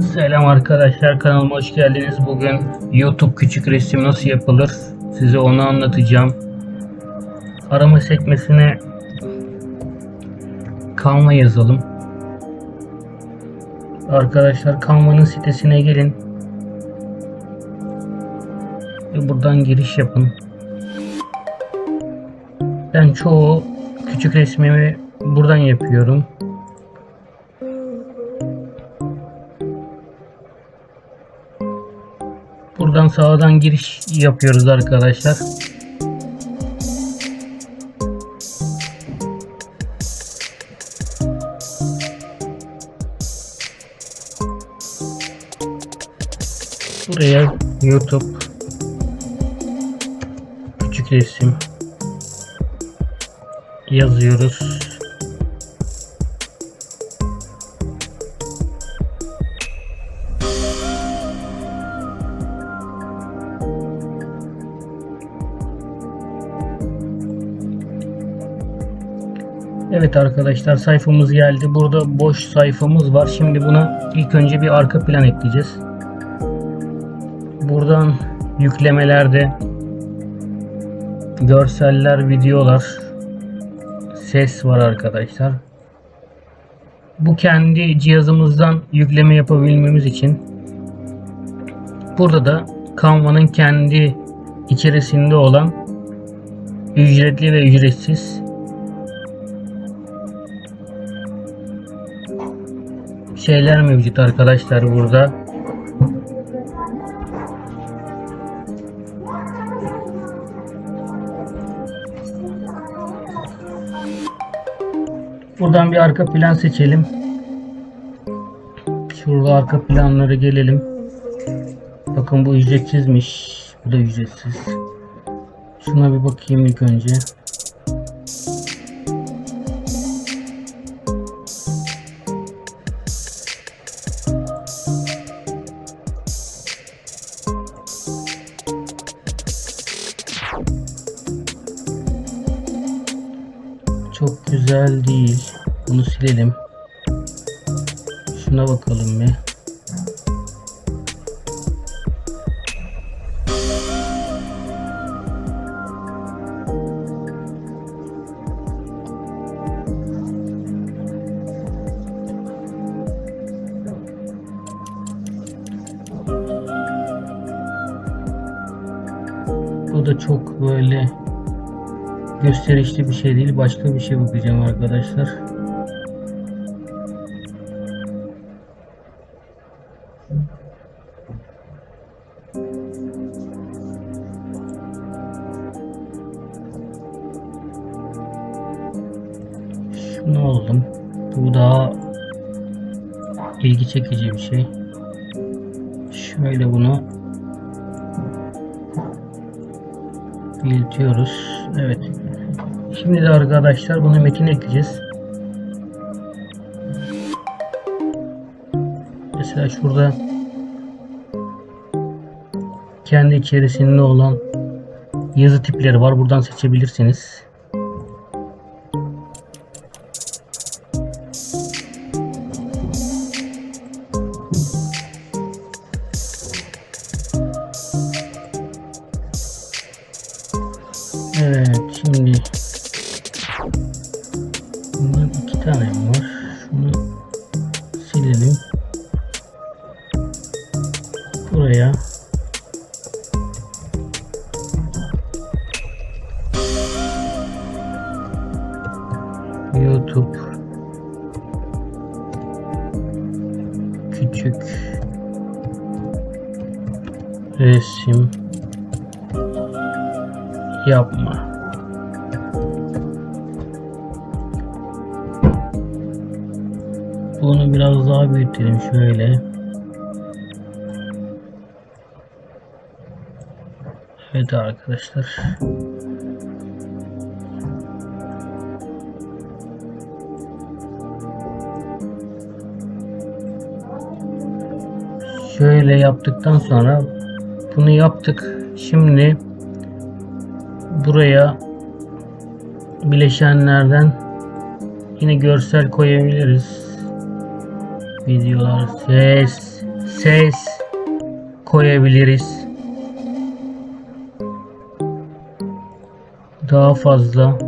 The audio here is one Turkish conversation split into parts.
Selam arkadaşlar kanalıma hoş geldiniz. Bugün YouTube küçük resim nasıl yapılır size onu anlatacağım. Arama sekmesine Canva yazalım. Arkadaşlar Canva'nın sitesine gelin. Ve buradan giriş yapın. Ben çoğu küçük resmimi buradan yapıyorum. Buradan sağdan giriş yapıyoruz arkadaşlar. Buraya YouTube küçük resim yazıyoruz. Evet arkadaşlar sayfamız geldi. Burada boş sayfamız var. Şimdi buna ilk önce bir arka plan ekleyeceğiz. Buradan yüklemelerde görseller, videolar, ses var arkadaşlar. Bu kendi cihazımızdan yükleme yapabilmemiz için burada da Canva'nın kendi içerisinde olan ücretli ve ücretsiz şeyler mevcut arkadaşlar burada. Buradan bir arka plan seçelim. Şurada arka planları gelelim. Bakın bu ücretsizmiş. Bu da ücretsiz. Şuna bir bakayım ilk önce. Güzel değil. Bunu silelim. Şuna bakalım bir. Bu da çok böyle gösterişli bir şey değil. Başka bir şey bakacağım arkadaşlar. Şunu oldum. Bu daha ilgi çekici bir şey. Şöyle bunu büyütüyoruz. Evet. Şimdi de arkadaşlar bunu metin ekleyeceğiz. Mesela şurada kendi içerisinde olan yazı tipleri var. Buradan seçebilirsiniz. Evet şimdi resim yapma. Bunu biraz daha büyütelim şöyle. Evet arkadaşlar. Şöyle yaptıktan sonra bunu yaptık. Şimdi buraya bileşenlerden yine görsel koyabiliriz. Videolar, ses, ses koyabiliriz. Daha fazla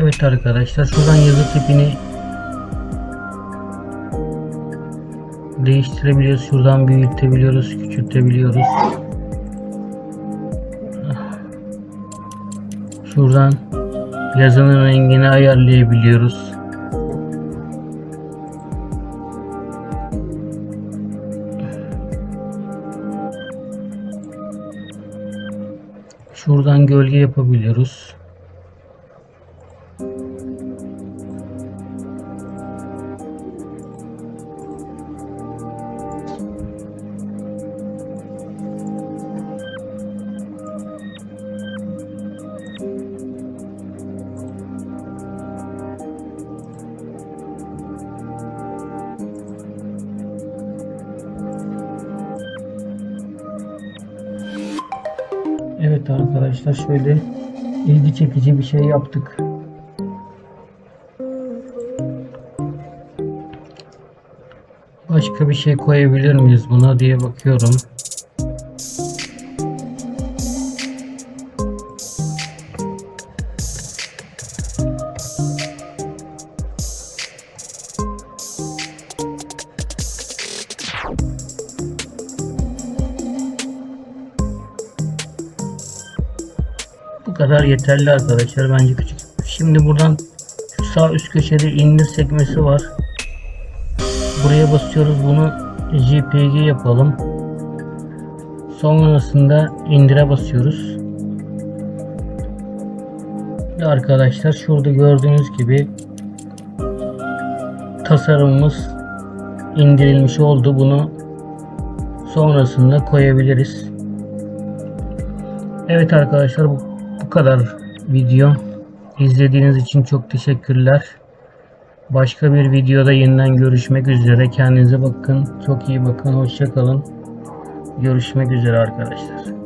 Evet arkadaşlar şuradan yazı tipini değiştirebiliyoruz. Şuradan büyütebiliyoruz, küçültebiliyoruz. Şuradan yazının rengini ayarlayabiliyoruz. Şuradan gölge yapabiliyoruz. Arkadaşlar şöyle ilgi çekici bir şey yaptık. Başka bir şey koyabilir miyiz buna diye bakıyorum. Kadar yeterli arkadaşlar bence küçük. Şimdi buradan şu sağ üst köşede indir sekmesi var. Buraya basıyoruz bunu JPG yapalım. Sonrasında indire basıyoruz. Ve arkadaşlar şurada gördüğünüz gibi tasarımımız indirilmiş oldu. Bunu sonrasında koyabiliriz. Evet arkadaşlar bu, bu kadar video. İzlediğiniz için çok teşekkürler. Başka bir videoda yeniden görüşmek üzere. Kendinize bakın. Çok iyi bakın. Hoşça kalın. Görüşmek üzere arkadaşlar.